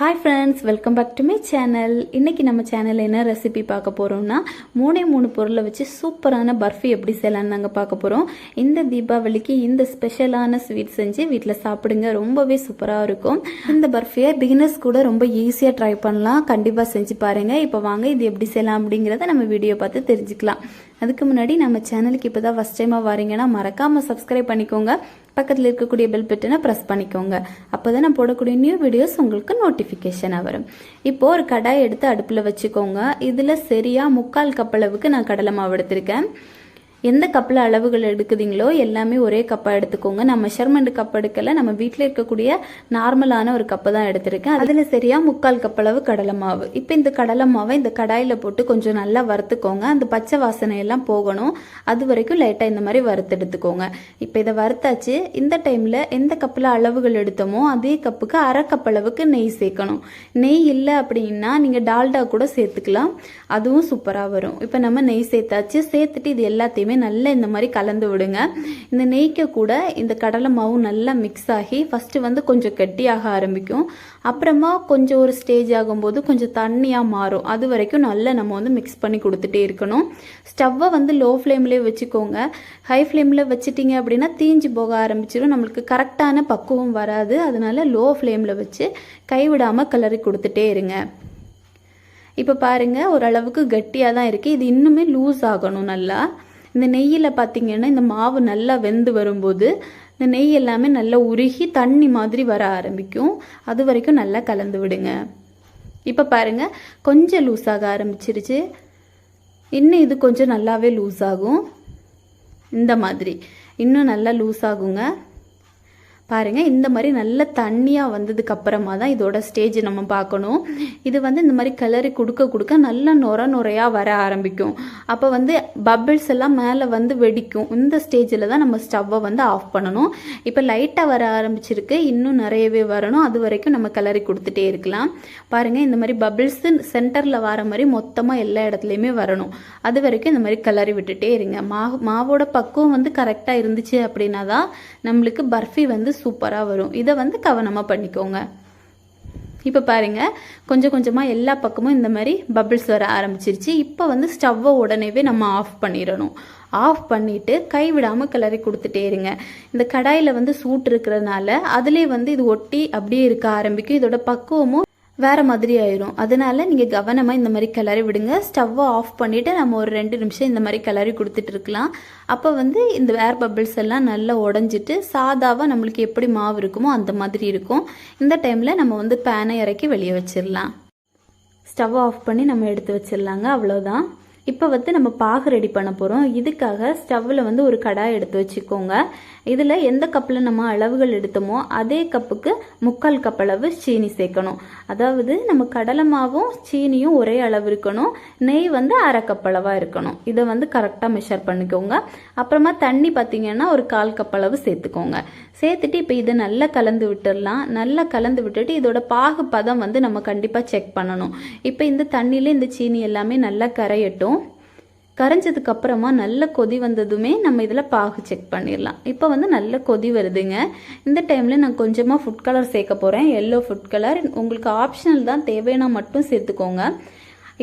Hi friends welcome back to my channel இன்றைக்கி நம்ம சேனலில் என்ன ரெசிபி பார்க்க போகிறோம்னா மூணே மூணு பொருளை வச்சு சூப்பரான பர்ஃபி எப்படி செய்யலாம்னு நாங்கள் பார்க்க போகிறோம் இந்த தீபாவளிக்கு இந்த ஸ்பெஷலான ஸ்வீட் செஞ்சு வீட்டில் சாப்பிடுங்க ரொம்பவே சூப்பராக இருக்கும். இந்த பர்ஃபியை பிகினர்ஸ் கூட ரொம்ப ஈஸியாக ட்ரை பண்ணலாம். கண்டிப்பாக செஞ்சு பாருங்கள் இப்போ வாங்க இது எப்படி செய்யலாம் அப்படிங்கிறத நம்ம வீடியோ பார்த்து தெரிஞ்சுக்கலாம். அதுக்கு முன்னாடி நம்ம சேனலுக்கு இப்போ தான் ஃபஸ்ட் டைமாக வரீங்கன்னா மறக்காமல் சப்ஸ்கிரைப் பண்ணிக்கோங்க. பக்கத்தில் இருக்கக்கூடிய பெல் பட்டனை ப்ரெஸ் பண்ணிக்கோங்க. அப்போ தான் நான் போடக்கூடிய நியூ வீடியோஸ் உங்களுக்கு நோட்டிஃபிகேஷனாக வரும். இப்போது ஒரு கடாய் எடுத்து அடுப்பில் வச்சுக்கோங்க. இதில் சரியாக முக்கால் கப்பளவுக்கு நான் கடலை மாவு எடுத்திருக்கேன். எந்த கப்பில் அளவுகள் எடுக்குதுங்களோ எல்லாமே ஒரே கப்பாக எடுத்துக்கோங்க. நான் மெஷர்மெண்ட் கப் எடுக்கல நம்ம வீட்டில் இருக்கக்கூடிய நார்மலான ஒரு கப்பு தான் எடுத்திருக்கேன். அதில் சரியாக முக்கால் கப் அளவு கடலை மாவு. இப்போ இந்த கடலை மாவை இந்த கடாயில் போட்டு கொஞ்சம் நல்லா வறுத்துக்கோங்க. அந்த பச்சை வாசனை எல்லாம் போகணும். அது வரைக்கும் லைட்டாக இந்த மாதிரி வறுத்து எடுத்துக்கோங்க. இப்போ இதை வறுத்தாச்சு. இந்த டைமில் எந்த கப்பில் அளவுகள் எடுத்தோமோ அதே கப்புக்கு அரை கப் அளவுக்கு நெய் சேர்க்கணும். நெய் இல்லை அப்படின்னா நீங்கள் டால்டா கூட சேர்த்துக்கலாம். அதுவும் சூப்பராக வரும். இப்போ நம்ம நெய் சேர்த்தாச்சு. சேர்த்துட்டு இது எல்லாத்தையுமே நல்லா இந்த மாதிரி கலந்து விடுங்க. இந்த நெய்க்கு கூட இந்த கடலை மாவு நல்லா மிக்ஸ் ஆகி ஃபஸ்ட்டு வந்து கொஞ்சம் கெட்டியாக ஆரம்பிக்கும். அப்புறமா கொஞ்சம் ஒரு ஸ்டேஜ் ஆகும்போது கொஞ்சம் தண்ணியாக மாறும். அது வரைக்கும் நல்லா நம்ம வந்து மிக்ஸ் பண்ணி கொடுத்துட்டே இருக்கணும். ஸ்டவ்வை வந்து லோ ஃப்ளேம்லேயே வச்சுக்கோங்க. ஹை ஃப்ளேமில் வச்சுட்டிங்க அப்படின்னா தீஞ்சு போக ஆரம்பிச்சிடும் நம்மளுக்கு கரெக்டான பக்குவம் வராது. அதனால லோ ஃப்ளேமில் வச்சு கைவிடாமல் கிளறி கொடுத்துட்டே இருங்க. இப்போ பாருங்கள் ஓரளவுக்கு கட்டியாக தான் இருக்குது இது இன்னுமே லூஸ் ஆகணும் நல்லா. இந்த நெய்யில் பார்த்தீங்கன்னா இந்த மாவு நல்லா வெந்து வரும்போது இந்த நெய் எல்லாமே நல்லா உருகி தண்ணி மாதிரி வர ஆரம்பிக்கும். அது வரைக்கும் நல்லா கலந்து விடுங்க. இப்போ பாருங்கள் கொஞ்சம் லூஸ் ஆக ஆரம்பிச்சிருச்சு. இன்னும் இது கொஞ்சம் நல்லாவே லூஸ் ஆகும் இந்த மாதிரி. இன்னும் நல்லா லூஸ் ஆகுங்க பாருங்கள் இந்த மாதிரி நல்ல தண்ணியாக வந்ததுக்கு அப்புறமா தான் இதோட ஸ்டேஜ் நம்ம பார்க்கணும். இது வந்து இந்த மாதிரி கிளறி கொடுக்க கொடுக்க நல்ல நுர நுரையாக வர ஆரம்பிக்கும். அப்போ வந்து பபிள்ஸ் எல்லாம் மேலே வந்து வெடிக்கும். இந்த ஸ்டேஜில் தான் நம்ம ஸ்டவ்வை வந்து ஆஃப் பண்ணணும். இப்போ லைட்டாக வர ஆரம்பிச்சிருக்கு. இன்னும் நிறையவே வரணும். அது வரைக்கும் நம்ம கிளறி கொடுத்துட்டே இருக்கலாம். பாருங்கள் இந்த மாதிரி பபிள்ஸ் சென்டரில் வர மாதிரி மொத்தமாக எல்லா இடத்துலையுமே வரணும். அது வரைக்கும் இந்த மாதிரி கிளறி விட்டுட்டே இருங்க. மாவு மாவோட பக்குவம் வந்து கரெக்டாக இருந்துச்சு அப்படின்னா தான் நம்மளுக்கு பர்ஃபி வந்து சூப்பராக வரும். இதை வந்து கவனமாக பண்ணிக்கோங்க. இப்போ பாருங்கள் கொஞ்சம் கொஞ்சமாக எல்லா பக்கமும் இந்த மாதிரி பபிள்ஸ் வர ஆரம்பிச்சிருச்சு. இப்போ வந்து ஸ்டவ்வை உடனேவே நம்ம ஆஃப் பண்ணிடணும். ஆஃப் பண்ணிவிட்டு கைவிடாமல் கிளறி கொடுத்துட்டே இருங்க. இந்த கடாயில் வந்து சூட் இருக்கிறதுனால அதிலே வந்து இது ஒட்டி அப்படியே இருக்க ஆரம்பிக்கும். இதோட பக்குவமும் வேறு மாதிரி ஆயிரும். அதனால நீங்கள் கவனமாக இந்த மாதிரி கிளறி விடுங்க. ஸ்டவ்வை ஆஃப் பண்ணிவிட்டு நம்ம ஒரு ரெண்டு நிமிஷம் இந்த மாதிரி கிளறி கொடுத்துட்டு இருக்கலாம். அப்போ வந்து இந்த ஏர் பபிள்ஸ் எல்லாம் நல்லா உடஞ்சிட்டு சாதாவாக நம்மளுக்கு எப்படி மாவு இருக்குமோ அந்த மாதிரி இருக்கும். இந்த டைமில் நம்ம வந்து பேனை இறக்கி வெளியே வச்சிடலாம். ஸ்டவ் ஆஃப் பண்ணி நம்ம எடுத்து வச்சிடலாங்க. அவ்வளோதான் இப்போ வந்து நம்ம பாகு ரெடி பண்ண போகிறோம் இதுக்காக ஸ்டவ்வில் வந்து ஒரு கடாய் எடுத்து வச்சுக்கோங்க. இதில் எந்த கப்பில் நம்ம அளவுகள் எடுத்தோமோ அதே கப்புக்கு முக்கால் கப் அளவு சீனி சேர்க்கணும். அதாவது நம்ம கடலை மாவும் சீனியும் ஒரே அளவு இருக்கணும். நெய் வந்து அரை கப் அளவாக இருக்கணும். இதை வந்து கரெக்டாக மெஷர் பண்ணிக்கோங்க. அப்புறமா தண்ணி பார்த்தீங்கன்னா ஒரு கால் கப் அளவு சேர்த்துக்கோங்க. சேர்த்துட்டு இப்போ இதை நல்லா கலந்து விட்டுடலாம் நல்லா கலந்து விட்டுட்டு இதோட பாகு பதம் வந்து நம்ம கண்டிப்பாக செக் பண்ணணும். இப்போ இந்த தண்ணியில் இந்த சீனி எல்லாமே நல்லா கரையட்டும். கரைஞ்சதுக்கு அப்புறமா நல்ல கொதி வந்ததுமே நம்ம இதில் பாகு செக் பண்ணிடலாம். இப்போ வந்து நல்ல கொதி வருதுங்க. இந்த டைமில் நான் கொஞ்சமாக ஃபுட் கலர் சேர்க்க போகிறேன் எல்லோ ஃபுட் கலர் உங்களுக்கு ஆப்ஷனல் தான் தேவைன்னா மட்டும் சேர்த்துக்கோங்க.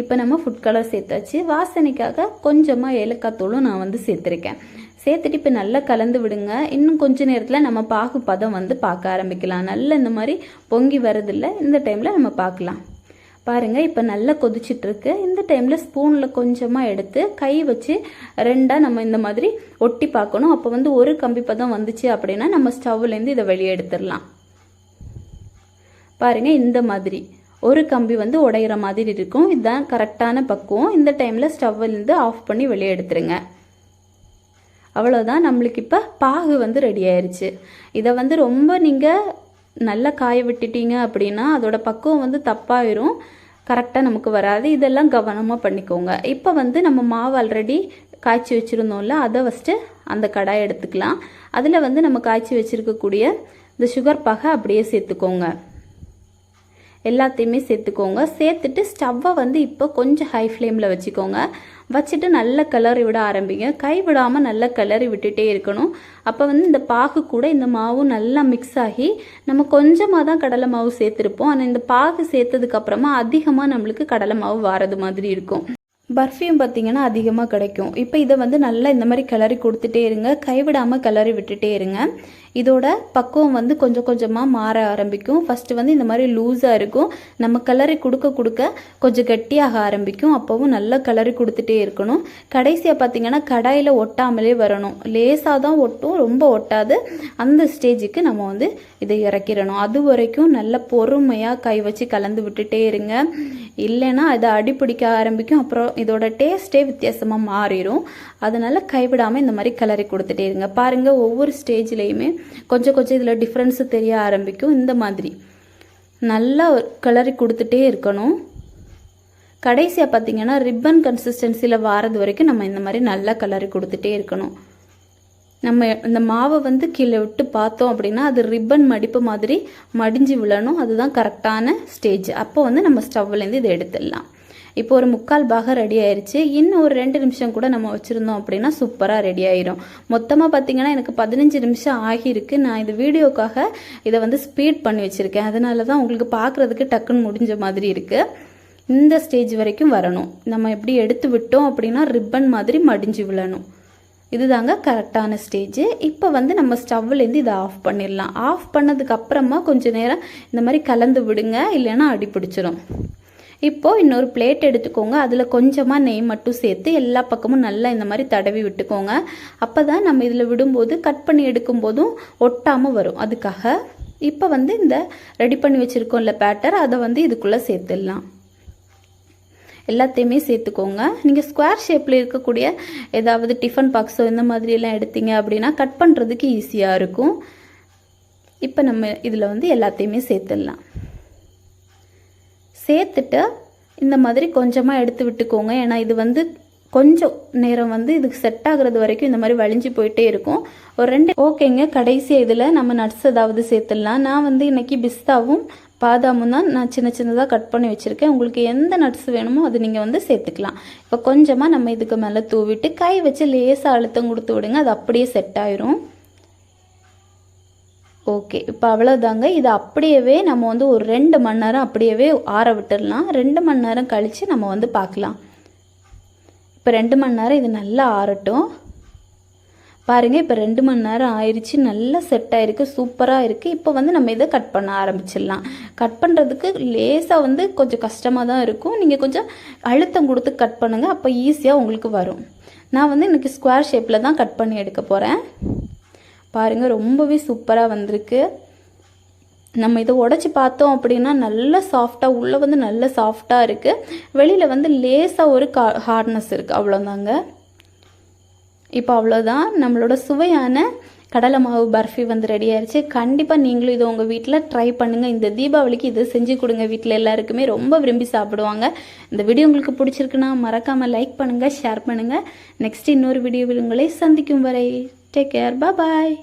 இப்போ நம்ம ஃபுட் கலர் சேர்த்தாச்சு. வாசனைக்காக கொஞ்சமாக ஏலக்காய் தூளும் நான் வந்து சேர்த்துருக்கேன். சேர்த்துட்டு இப்போ நல்லா கலந்து விடுங்க. இன்னும் கொஞ்ச நேரத்தில் நம்ம பாகு பதம் வந்து பார்க்க ஆரம்பிக்கலாம். நல்ல இந்த மாதிரி பொங்கி வரதில்லை இந்த டைமில் நம்ம பார்க்கலாம். பாருங்கள் இப்போ நல்லா கொதிச்சிட்ருக்கு. இந்த டைமில் ஸ்பூனில் கொஞ்சமாக எடுத்து கை வச்சு ரெண்டாக நம்ம இந்த மாதிரி ஒட்டி பார்க்கணும். அப்போ வந்து ஒரு கம்பி பதம் வந்துச்சு அப்படின்னா நம்ம ஸ்டவ்லேருந்து இதை வெளியே எடுத்துடலாம். பாருங்கள் இந்த மாதிரி. ஒரு கம்பி வந்து உடையிற மாதிரி இருக்கும். இதுதான் கரெக்டான பக்குவம். இந்த டைமில் ஸ்டவ்லேருந்து ஆஃப் பண்ணி வெளியே எடுத்துருங்க. அவ்வளோதான் நம்மளுக்கு இப்போ பாகு வந்து ரெடி ஆயிடுச்சு இதை வந்து ரொம்ப நீங்கள் நல்லா காய விட்டுட்டீங்க அப்படின்னா அதோட பக்குவம் வந்து தப்பாயிரும். கரெக்டாக நமக்கு வராது. இதெல்லாம் கவனமாக பண்ணிக்கோங்க. இப்போ வந்து நம்ம மாவு ஆல்ரெடி காய்ச்சி வச்சுருந்தோம்ல அதை ஃபஸ்ட்டு அந்த கடாய் எடுத்துக்கலாம். அதில் வந்து நம்ம காய்ச்சி வச்சுருக்கக்கூடிய இந்த சுகர் பாகை அப்படியே சேர்த்துக்கோங்க. எல்லாத்தையுமே சேர்த்துக்கோங்க. சேர்த்துட்டு ஸ்டவ்வை வந்து இப்போ கொஞ்சம் ஹை ஃப்ளேமில் வச்சுக்கோங்க. வச்சுட்டு நல்ல கிளறி விட ஆரம்பிங்க. கை விடாமல் நல்ல கிளறி விட்டுட்டே இருக்கணும். அப்போ வந்து இந்த பாகு கூட இந்த மாவும் நல்லா மிக்ஸ் ஆகி நம்ம கொஞ்சமாக தான் கடலை மாவு சேர்த்துருப்போம். ஆனால் இந்த பாகு சேர்த்ததுக்கப்புறமா அதிகமாக நம்மளுக்கு கடலை மாவு வாரது மாதிரி இருக்கும். பர்ஃப்யூம் பார்த்தீங்கன்னா அதிகமாக கிடைக்கும். இப்போ இதை வந்து நல்லா இந்த மாதிரி கிளறி கொடுத்துட்டே இருங்க. கைவிடாமல் கிளறி விட்டுட்டே இருங்க. இதோட பக்குவம் வந்து கொஞ்சம் கொஞ்சமாக மாற ஆரம்பிக்கும். ஃபஸ்ட்டு வந்து இந்த மாதிரி லூஸாக இருக்கும். நம்ம கலரை கொடுக்க கொடுக்க கொஞ்சம் கட்டியாக ஆரம்பிக்கும். அப்போவும் நல்லா கலரி கொடுத்துட்டே இருக்கணும். கடைசியாக பார்த்தீங்கன்னா கடாயில் ஒட்டாமலே வரணும். லேசாக தான் ஒட்டும் ரொம்ப ஒட்டாது. அந்த ஸ்டேஜுக்கு நம்ம வந்து இதை இறக்கிடணும். அது வரைக்கும் நல்ல பொறுமையாக கை வச்சு கலந்து விட்டுட்டே இருங்க. இல்லைன்னா அதை அடிப்பிடிக்க ஆரம்பிக்கும். அப்புறம் இதோட டேஸ்ட்டே வித்தியாசமாக மாறிடும் அதனால் கைவிடாமல் இந்த மாதிரி கலரி கொடுத்துட்டே இருங்க. பாருங்கள் ஒவ்வொரு ஸ்டேஜ்லேயுமே கொஞ்சம் கொஞ்சம் இதில் டிஃப்ரென்ஸு தெரிய ஆரம்பிக்கும். இந்த மாதிரி. நல்லா கிளறி கொடுத்துட்டே இருக்கணும். கடைசியாக பார்த்தீங்கன்னா ரிப்பன் கன்சிஸ்டன்சியில் வாரது வரைக்கும் நம்ம இந்த மாதிரி நல்லா கிளறி கொடுத்துட்டே இருக்கணும். நம்ம இந்த மாவை வந்து கீழே விட்டு பார்த்தோம் அப்படின்னா அது ரிப்பன் மடிப்பு மாதிரி மடிஞ்சு விழணும். அதுதான் கரெக்டான ஸ்டேஜ் அப்போ வந்து நம்ம ஸ்டவ்லேருந்து இதை எடுத்துடலாம். இப்போ ஒரு முக்கால் பாகம் ரெடி ஆயிருச்சு. இன்னும் ஒரு ரெண்டு நிமிஷம் கூட நம்ம வச்சுருந்தோம் அப்படின்னா சூப்பராக ரெடி ஆயிரும். மொத்தமாக பார்த்தீங்கன்னா எனக்கு பதினஞ்சு நிமிஷம் ஆகியிருக்கு. நான் இது வீடியோக்காக இதை வந்து ஸ்பீட் பண்ணி வச்சுருக்கேன். அதனால தான் உங்களுக்கு பார்க்குறதுக்கு டக்குன்னு முடிஞ்ச மாதிரி இருக்குது இந்த ஸ்டேஜ் வரைக்கும் வரணும். நம்ம எப்படி எடுத்து விட்டோம் அப்படின்னா ரிப்பன் மாதிரி மடிஞ்சு விழணும். இதுதாங்க கரெக்டான ஸ்டேஜ் இப்போ வந்து நம்ம ஸ்டவ்லேருந்து இதை ஆஃப் பண்ணிடலாம். ஆஃப் பண்ணதுக்கு அப்புறமா கொஞ்சம் நேரம் இந்த மாதிரி கலந்து விடுங்க. இல்லைன்னா அடி பிடிச்சிரும் இப்போது இன்னொரு பிளேட் எடுத்துக்கோங்க. அதில் கொஞ்சமாக நெய் மட்டும் சேர்த்து எல்லா பக்கமும் நல்லா இந்த மாதிரி தடவி விட்டுக்கோங்க. அப்போ தான் நம்ம இதில் விடும்போது கட் பண்ணி எடுக்கும்போதும் ஒட்டாமல் வரும். அதுக்காக இப்போ வந்து இந்த ரெடி பண்ணி வச்சுருக்கோம்ல பேட்டர் அதை வந்து இதுக்குள்ளே சேர்த்துடலாம். எல்லாத்தையுமே சேர்த்துக்கோங்க. நீங்கள் ஸ்கொயர் ஷேப்பில் இருக்கக்கூடிய ஏதாவது டிஃபன் பாக்ஸோ இந்த மாதிரியெல்லாம் எடுத்தீங்க அப்படின்னா கட் பண்ணுறதுக்கு ஈஸியாக இருக்கும். இப்போ நம்ம இதில் வந்து எல்லாத்தையுமே சேர்த்துடலாம். சேர்த்துட்டு இந்த மாதிரி கொஞ்சமாக எடுத்து விட்டுக்கோங்க. ஏன்னா இது வந்து கொஞ்சம் நேரம் வந்து இதுக்கு செட் ஆகுறது வரைக்கும் இந்த மாதிரி வலிஞ்சு போயிட்டே இருக்கும். ஒரு ரெண்டு ஓகேங்க. கடைசி இதில் நம்ம நட்ஸ் ஏதாவது சேர்த்துடலாம். நான் வந்து இன்னைக்கு பிஸ்தாவும் பாதாமும் தான் நான் சின்ன சின்னதாக கட் பண்ணி வச்சுருக்கேன். உங்களுக்கு எந்த நட்ஸ் வேணுமோ அது நீங்கள் வந்து சேர்த்துக்கலாம். இப்போ கொஞ்சமாக நம்ம இதுக்கு மேலே தூவிட்டு கை வச்சு லேசாக அழுத்தம் கொடுத்து விடுங்க. அது அப்படியே செட் ஆயிரும். ஓகே இப்போ அவ்வளோதாங்க இது அப்படியே நம்ம வந்து ஒரு ரெண்டு மணி நேரம் அப்படியே ஆற விட்டுடலாம் ரெண்டு மணி நேரம் கழித்து நம்ம வந்து பார்க்கலாம். இப்போ ரெண்டு மணி நேரம் இது நல்லா ஆறட்டும். பாருங்கள் இப்போ ரெண்டு மணி நேரம் ஆயிடுச்சு நல்லா செட் ஆகிருக்கு சூப்பராக இருக்குது இப்போ வந்து நம்ம இதை கட் பண்ண ஆரம்பிச்சிடலாம். கட் பண்ணுறதுக்கு லேசாக வந்து கொஞ்சம் கஷ்டமாக தான் இருக்கும். நீங்கள் கொஞ்சம் அழுத்தம் கொடுத்து கட் பண்ணுங்கள் அப்போ ஈஸியாக உங்களுக்கு வரும். நான் வந்து இன்றைக்கி ஸ்கொயர் ஷேப்பில் தான் கட் பண்ணி எடுக்க போகிறேன் பாருங்கள் ரொம்பவே சூப்பராக வந்திருக்கு. நம்ம இதை உடச்சி பார்த்தோம் அப்படின்னா நல்ல சாஃப்டாக உள்ளே வந்து நல்ல சாஃப்டாக இருக்குது வெளியில் வந்து லேசாக ஒரு கா ஹார்ட்னஸ் இருக்குது அவ்வளோதாங்க இப்போ அவ்வளோதான் நம்மளோட சுவையான கடலை மாவு பர்ஃபி வந்து ரெடி ஆயிடுச்சு கண்டிப்பாக நீங்களும் இதை உங்கள் வீட்டில் ட்ரை பண்ணுங்கள் இந்த தீபாவளிக்கு இதை செஞ்சு கொடுங்க. வீட்டில் எல்லாருக்குமே ரொம்ப விரும்பி சாப்பிடுவாங்க. இந்த வீடியோ உங்களுக்கு பிடிச்சிருக்குன்னா மறக்காமல் லைக் பண்ணுங்கள் ஷேர் பண்ணுங்கள் நெக்ஸ்ட் இன்னொரு வீடியோவில் உங்களை சந்திக்கும் வரை டேக் கேர் பாய்